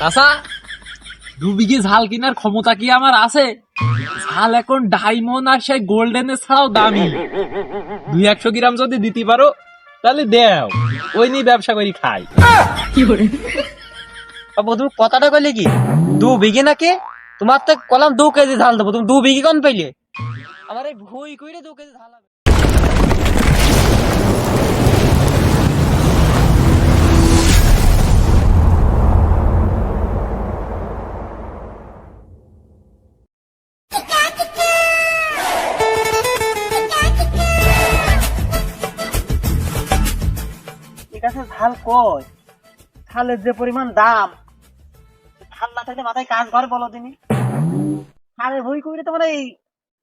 চাচা দু বিঘি ঝাল কেনার ক্ষমতা কি আমার আছে? ঝাল এখন ডায়মন্ড আর সেই গোল্ডেনের ছাড়াও দামি। দুই একশো গ্রাম যদি দিতে পারো তাহলে দেও। ওই নিয়ে ব্যবসা করি খাই। তুমি কথাটা কইলে কি? দু বিঘি নাকি? তোমার তো কলাম দু কেজি ধান দেবো। তুমি দু বিঘি কোন পাইলে আমার এই ভুই কইরে দু কেজি ধান আছে ঝাল কই? ঝালের যে পরিমাণ দাম। ঝাল না থাকলে মাথায় কাজ করে বলো দিনি। আরে ভুই কইরে তোমার এই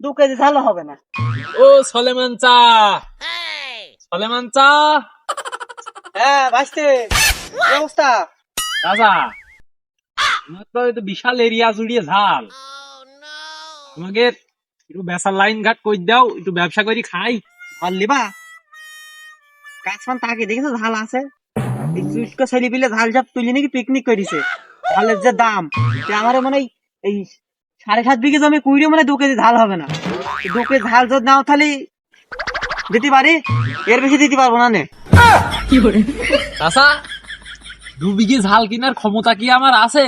দু কেজি ঝালও হবে না। ও সলেমান চা। সলেমান চা। হ্যাঁ ভাসতে। অবস্থা? তো বিশাল এরিয়া জুড়িয়ে ঝাল। তোমাকে একটু বেসার লাইন ঘাট কই দাও একটু ব্যবসা করি খাই। ঝাল লিবা তাকে দেখেছ? ঝাল আছে? এই চুটকো ছেলে পিলে ঝাল ঝাপ তুলি নাকি পিকনিক করেছে। ঝালের যে দাম আমার মানে এই- সাড়ে সাত বিঘে জমি কুইরে মানে দু কেজি ঝাল হবে না। দু কেজি ঝাল যদি নাও তাহলে দিতে পারি এর বেশি দিতে পারব না নে। চাচা দু বিঘি ঝাল কেনার ক্ষমতা কি আমার আছে?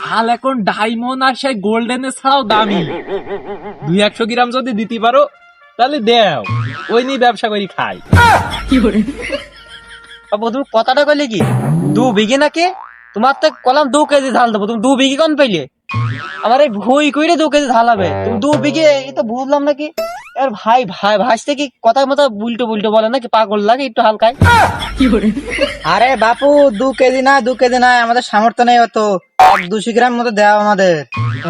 ঝাল এখন ডায়মন্ড আর সেই গোল্ডেনের ছাড়াও দামি। দুই একশো গ্রাম যদি দিতে পারো তাহলে দেও ওই নিয়ে ব্যবসা করি খাই। তুমি কথাটা কইলে কি? দু বিঘে নাকি? তোমার তো কলাম দু কেজি ধান দেবো তুমি দু বিঘি কোন পাইলে? আমার এই ভুই কইরে দু কেজি ধান হবে তুমি দু বিঘে এই তো বুঝলাম নাকি? এর ভাই ভাই ভাসতে কি কথা মতো উল্টো উল্টো বলে নাকি? পাগল লাগে একটু হালকায়। আরে বাপু দু কেজি না দু কেজি না আমাদের সামর্থ্য নেই অত। এক দুশো গ্রাম মতো দেওয়া আমাদের।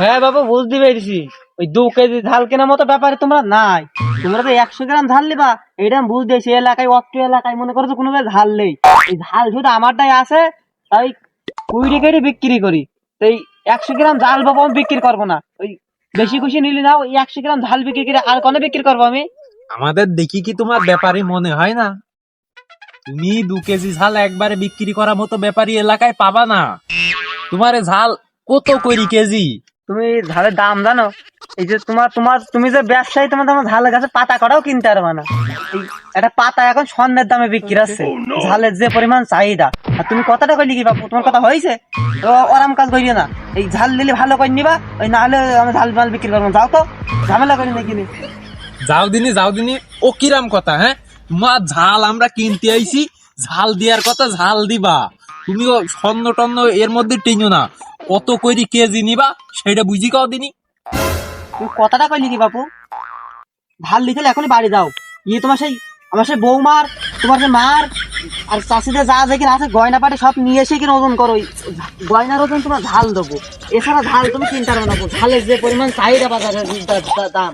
হ্যাঁ বাবু বুঝতে পেরেছি। ওই দু কেজি ধাল কেনার মতো ব্যাপারে তোমরা নাই। তোমরা তো একশো গ্রাম ধাল নিবা। এটা আমি বুঝতে পেরেছি এলাকায় অত্র এলাকায় মনে করো তো কোনো ধাল নেই। এই ধাল শুধু আমারটাই আছে তাই কুড়ি কেটে বিক্রি করি। তো এই একশো গ্রাম ঝাল বাবু আমি বিক্রি করব না। ওই বেশি খুশি নিলি না ওই একশো গ্রাম ঝাল বিক্রি করে আর কোনো বিক্রি করব আমি? আমাদের দেখি কি তোমার ব্যাপারী মনে হয় না? তুমি দু কেজি ঝাল একবারে বিক্রি করার মতো ব্যাপারী এলাকায় পাবা না। তোমার ঝাল কত করি কেজি? তুমি ঝালের দাম জানো? এই যে তোমার তোমার তুমি যে ব্যবসায়ী তোমার তোমার ঝালের গাছে পাতা করাও কিনতে পারবে না। একটা পাতা এখন স্বর্ণের দামে বিক্রি আছে ঝালের যে পরিমাণ চাহিদা। আর তুমি কথাটা কইলি কি বাপু? তোমার কথা হয়েছে তো আরাম কাজ করিও না। এই ঝাল দিলে ভালো করে নিবা ওই না হলে আমি ঝাল মাল বিক্রি করব যাও তো ঝামেলা করি না কিনি যাও দিনি যাও দিনি। ও কিরাম কথা হ্যাঁ? মা ঝাল আমরা কিনতে আইছি। ঝাল দেওয়ার কথা ঝাল দিবা। তুমি ও স্বর্ণ টন্ন এর মধ্যে টেঙো না। কত করি কেজি নিবা সেটা বুঝি কাও দিনি? তুমি কথাটা কইলি কি বাপু? দিতে হলে এখনই বাড়ি যাও। ইয়ে তোমার সেই, আমার সেই বৌমার, তোমার সেই মার, আর চাষিদের যা যেখানে আছে, গয়না পাটে সব নিয়ে এসে কিনে ওজন করো। গয়নার ওজন তোমার ঝাল দেবো। এছাড়া ঝাল তুমি কিনতে পারবে না ঝালের যে পরিমাণ চাহিদা বাজারের দাম।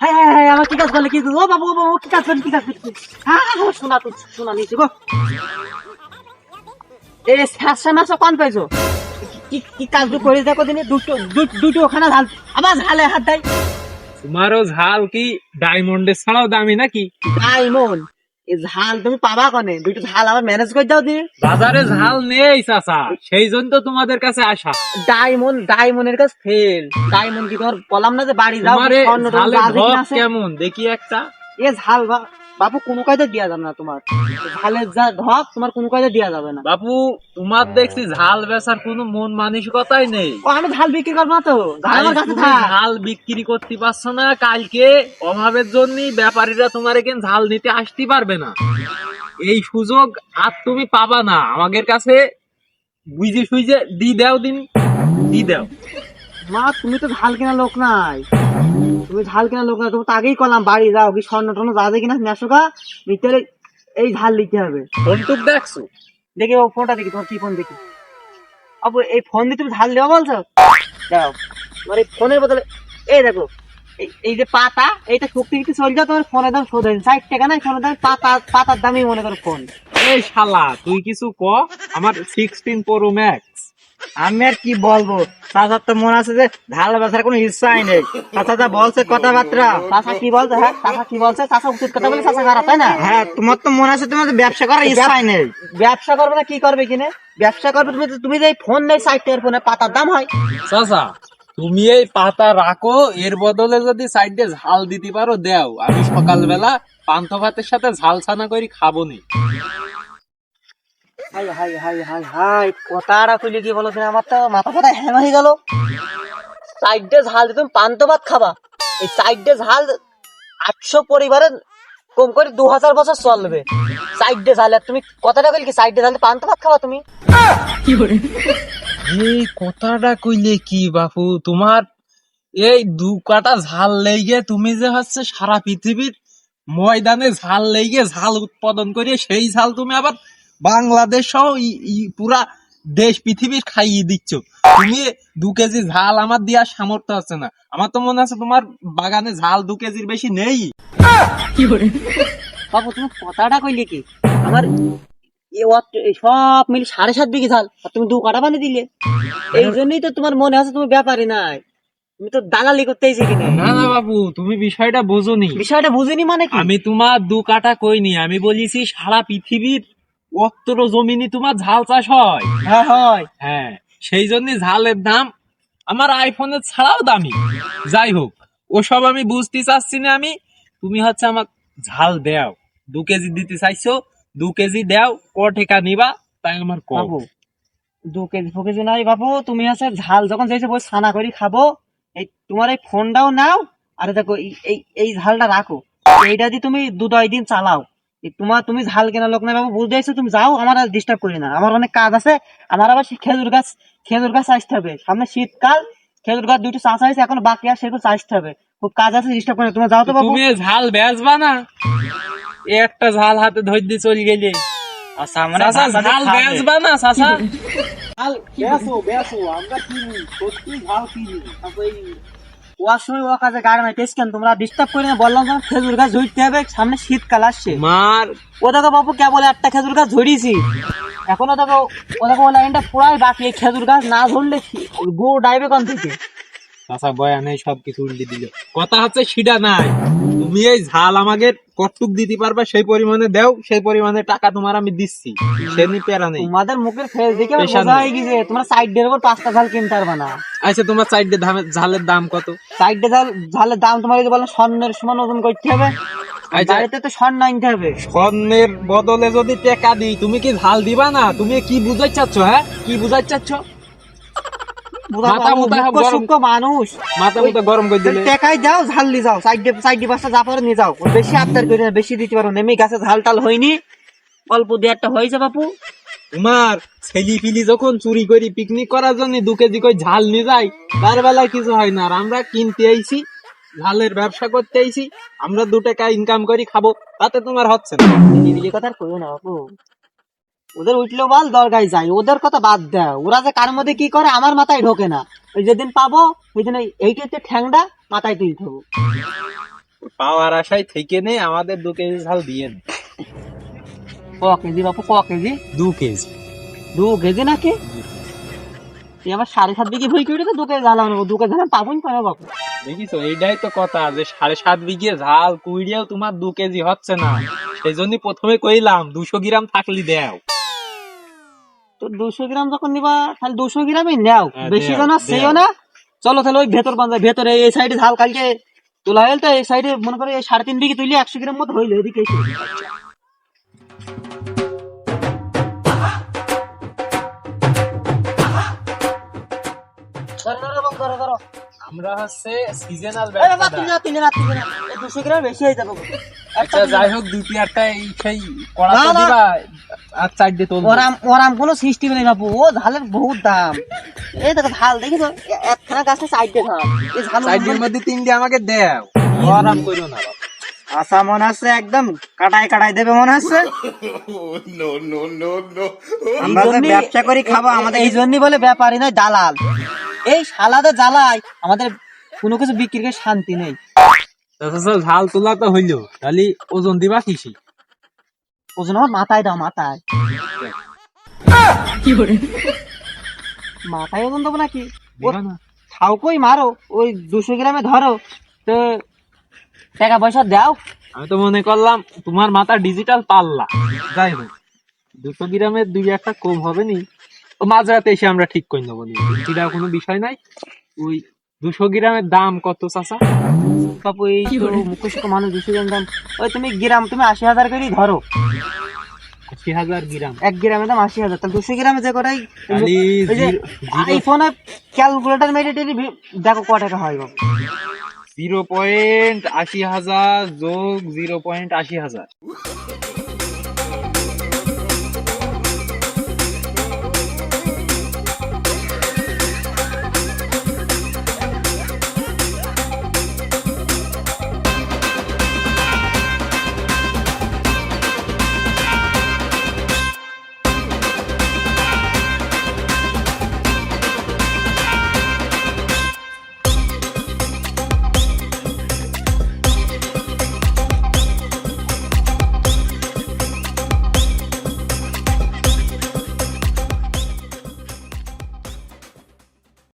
হ্যাঁ হ্যাঁ হ্যাঁ আমার কি কাজ করলে কি ও বাবু বাবু কি কাজ করলে, কি কাজ করলে? হ্যাঁ শোনা তো, শোনা নিয়েছি গো। এই শ্বাসা মাসা কন পাইছো কি কি কাজ করে দেখো দিনে দুটো দুটো ওখানে ঝাল। আবার ঝালে হাত দেয়। তোমারও ঝাল কি? ডায়মন্ডের ছাড়াও দামি নাকি? ডায়মন্ড এই ঝাল তুমি পাবা কনে? দুটো ঝাল আবার ম্যানেজ করে দাও দিনে বাজারে ঝাল নেই চাচা। সেই জন্য তো তোমাদের কাছে আসা। ডায়মন্ড ডায়মন্ডের কাছে ফেল ডায়মন্ড কি তোমার বললাম না যে বাড়ি যাও কেমন? দেখি একটা। এ ঝাল বা- বাপু কোনো কাজে দেওয়া যাবে না তোমার। ঝালের যা ঢপ তোমার কোনো কাজে দেওয়া যাবে না। বাপু তোমার দেখছি ঝাল বেচার কোনো মন মানসিকতাই নেই। ও আমি ঝাল বিক্রি করব না তো। ঝাল আমার কাছে থাক। ঝাল বিক্রি করতে পারছ না কালকে অভাবের জন্য ব্যাপারীরা তোমার এখানে ঝাল নিতে আসতে পারবে না। এই সুযোগ আর তুমি পাবা না। আমাদের কাছে বুঝে সুইজে দি দাও দিন। দি দাও। মা তুমি তো ঝাল কেনা লোক নাই। তুমি ঝাল কেনা লোক নাই তুমি তো আগেই করলাম বাড়ি যাও কি স্বর্ণ টর্ণ যা দেখি না নেশোকা ভিতরে এই ঝাল দিতে হবে। ফোনটুক দেখছ? দেখি ও ফোনটা দেখি তোমার কি ফোন দেখি? আবু এই ফোন দিয়ে তুমি ঝাল দেওয়া বলছো? দাও এই ফোনের বদলে এই দেখো এই- যে পাতা এইটা শক্তি কিছু চলে যাও তোমার ফোনের দাম শোধ হয়নি। ষাট টাকা নাই ফোনের দাম পাতা পাতার দামই মনে করো ফোন। এই শালা তুই কিছু ক? আমার সিক্সটিন প্রো ম্যাক্স আমি আর কি বলব? চাচার তো মনে আছে যে ঝাল বেচার কোনো ইচ্ছাই নেই। চাচা যা বলছে কথাবার্তা। চাচা কি বলছে হ্যাঁ? চাচা কি বলছে? চাচা উচিত কথা বলে চাচা খারাপ তাই না? হ্যাঁ তোমার তো মনে আছে তোমার ব্যবসা করার ইচ্ছাই নেই। ব্যবসা করবে না কি করবে কিনে? ব্যবসা করবে তুমি তুমি যে ফোন নেই টাকার ফোনে পাতার দাম হয়। চাচা তুমি এই পাতা রাখো এর বদলে যদি সাইডে ঝাল দিতে পারো দেও। আমি সকালবেলা পান্থ ভাতের সাথে ঝাল ছানা করে খাব নি। High high high high high. কথাটা কইলে কি বলো আমার তো? মাথা ফাটা হ্যাং হয়ে গেল। সাইডে ঝাল তুমি পান্তা ভাত খাবা। এই সাইডে ঝাল আটশো পরিবারের কম করে দু হাজার বছর চলবে সাইডে ঝাল তুমি কথাটা কইলে কি সাইডে ঝাল পান্তা ভাত খাবা তুমি? এই কথাটা কইলে কি বাপু? তোমার এই দু কাটা ঝাল লেগে তুমি যে হচ্ছে সারা পৃথিবীর ময়দানে ঝাল লেগে ঝাল উৎপাদন করে সেই ঝাল তুমি আবার বাংলাদেশ সহ পুরা দেশ পৃথিবীর খাইয়ে দিচ্ছ। তুমি দু কেজি ঝাল আমার দেওয়ার সামর্থ্য আছে না। আমার তো মনে আছে তোমার বাগানে ঝাল দু কেজির বেশি নেই। বাবু তুমি কথাটা কইলে কি? আমার সব মিলে সাড়ে সাত বিঘি ঝাল আর তুমি দু কাটা বানিয়ে দিলে। এই জন্যই তো তোমার মনে আছে তুমি ব্যাপারই নাই। তুমি তো দালালি করতে এসে না না বাবু তুমি বিষয়টা বোঝোনি। বিষয়টা বুঝিনি মানে কি? আমি তোমার দু কাটা কইনি আমি বলেছি সারা পৃথিবীর অত্তর জমিনে তোমার ঝাল চাষ হয়। হ্যাঁ হয়। হ্যাঁ সেই জন্য ঝালের দাম আমার আইফোনের ছাড়াও দামি। যাই হোক ওসব আমি বুঝতে চাচ্ছি না আমি। তুমি হচ্ছে আমার ঝাল দেও। দু কেজি দিতে চাইছো দু কেজি দেও ক টেকা নিবা তাই আমার কম বাবু দু কেজি ফু কেজি নাই বাবু তুমি আছে ঝাল যখন যাইছো বই ছানা করে খাব। এই তোমার এই ফোনটাও নাও আর দেখো এই- এই ঝালটা রাখো। এইটা দিয়ে তুমি দু দশ দিন চালাও। তোমার তুমি ঝাল কেনা লোক নাই বাবু বুঝতে পারছ? তুমি যাও আমার আর ডিস্টার্ব করি না। আমার অনেক কাজ আছে আমার আবার খেজুর গাছ খেজুর গাছ আসতে হবে। সামনে শীতকাল খেজুর গাছ দুটো চাষ হয়েছে এখন বাকি আর সেগুলো আসতে হবে। খুব কাজ আছে ডিস্টার্ব করে না। তুমি যাও তো বাবু। তুমি ঝাল বেচবা না? একটা ঝাল হাতে ধরে দিয়ে চলে গেলে। ঝাল ঝাল বেচবা না চাচা? ঝাল বেচো বেচো আমরা কিনি সত্যি ঝাল কিনি। ওয়ার সময় ও কাজে গাড়ি নাই কেন তোমরা ডিস্টার্ব করে না বললাম তোমার খেজুর গাছ ঝুড়তে হবে সামনে শীতকাল আসছে। মার। ও দেখো বাবু কে বলে একটা খেজুর গাছ ঝরিয়েছি। এখনও দেখো ও দেখো ও লাইনটা পুরাই বাকি এই খেজুর গাছ না ধরলে গো ডাইবে কোন থেকে? চাচা বয়ানে সব কিছু উল্টে দিল। কথা হচ্ছে সেটা নাই। তুমি এই ঝাল আমাকে কটুক দিতে পারবে সেই পরিমাণে দেও সেই পরিমাণে টাকা তোমার আমি দিচ্ছি। সে নি পেরা নেই। তোমাদের মুখের ফেস দেখে বোঝা হয়ে গেছে। তোমরা সাইড ডের উপর পাঁচটা ঝাল কিনতে পারবে না। আচ্ছা তোমার চারটে ঝালের দাম কত? সাইড ডে ঝাল ঝালের দাম তোমার যদি বলো স্বর্ণের সমান ওজন করতে হবে। আচ্ছা। বাড়িতে তো স্বর্ণ আনতে হবে। স্বর্ণের বদলে যদি টাকা দিই তুমি কি ঝাল দিবা না? তুমি কি বুঝাই চাচ্ছ হ্যাঁ? কি বুঝাই চাচ্ছ? মাথা বাবু, গরম। মানুষ। মাথা মতো গরম করে দিলে। টেকাই যাও ঝাল নিয়ে যাও সাইড সাইড পাঁচটা যা পারো নিয়ে যাও। বেশি আবদার করি না বেশি দিতে পারো নেমে গাছে ঝাল টাল হয়নি। অল্প দু একটা হয়েছে বাপু তোমার ছেলি ফিলি যখন চুরি করি পিকনিক করার জন্য দু কেজি করে ঝাল নিয়ে যাই তার বেলায় কিছু হয় না। আর আমরা কিনতে আইছি ঝালের ব্যবসা করতে আইছি আমরা দু টাকা ইনকাম করি খাব তাতে তোমার হচ্ছে না। কইও না বাপু ওদের উঠল বল দরগায় যায় ওদের কথা বাদ দাও ওরা যে কার মধ্যে কি করে আমার মাথায় ঢোকে না। ওই যেদিন পাবো ওই দিন এইটাতে ঠ্যাংটা মাথায় তুলতে হবে পাওয়ার আশায় থেকে নেই আমাদের দু কেজি ঝাল দিয়ে নে। ক কেজি বাপু ক কেজি? দু কেজি। দু কেজি নাকি? তুই আমার সাড়ে সাত বিঘি ভুই তো দু কেজি ঝাল আনব। দু কেজি ঝাল পাবোই পাবো বাপু। দেখিছো এইটাই তো কথা যে সাড়ে সাত বিঘে ঝাল কুইড়িয়েও তোমার দু কেজি হচ্ছে না। সেই জন্য প্রথমে কইলাম দুশো গ্রাম থাকলি দেও। তো দুশো গ্রাম যখন নিবা তাহলে দুশো গ্রামই নাও। হ্যাঁ, বেশি দেও। সেও না। চলো তাহলে ওই ভেতর পাঞ্জা ভেতরে এই সাইডে ঝাল কালকে তোলা হইল তো এই সাইডে মনে করে সাড়ে তিন বিঘি তুলি একশো গ্রাম মতো হইল এদিকে। আমরা হচ্ছে সিজনাল দুশো গ্রাম বেশি হয়ে যাবে। আচ্ছা যাই হোক দুই একটা এই সেই কড়া না, না। দিবা। আর চারটে তুলবো। ওরাম ওরাম কোনো সিস্টেম নেই বাবু ও ঝালের বহুত দাম। এই দেখো ঝাল দেখি তো একখানা গাছে ঝাল এই ঝাল চারটির মধ্যে তিনটে আমাকে দেও। আরাম করো না বাবা। আশা মনে হচ্ছে একদম কাটাই কাটাই দেবে মনে হচ্ছে? আমরা তো ব্যবসা করি খাব আমাদের এই জন্যই বলে ব্যাপারই নয় দালাল। এই শালাদের জ্বালায় আমাদের কোনো কিছু বিক্রি করে শান্তি নেই। ঝাল তোলা তো হইল। তাহলে ওজন দিবা কিসি? ওজন আমার মাথায় দাও মাথায়। মাথায় ওজন দেবো নাকি? ও দিবা না? খাও কই মারো? ওই দুশো গ্রামে ধরো। তো টাকা পয়সা দাও। আমি তো মনে করলাম তোমার মাথা ডিজিটাল পাল্লা। যাই হোক দুশো গ্রামের দুই একটা কম হবে নি। ও মাঝরাতে এসে আমরা ঠিক করে নেব নি। সেটা কোনো বিষয় নাই। ওই দুশো গ্রামের দাম কত চাচা? বাপু এই মুখোশ মানুষ দুশো গ্রাম দাম। ওই তুমি গ্রাম তুমি আশি হাজার করেই ধরো। আশি হাজার গ্রাম? এক গ্রামের দাম আশি হাজার। তাহলে দুশো গ্রামে যে কটাই? আইফোনে ক্যালকুলেটর মেরে টেরে দেখো ক টাকা হয় বাবু জিরো পয়েন্ট আশি হাজার যোগ জিরো পয়েন্ট আশি হাজার।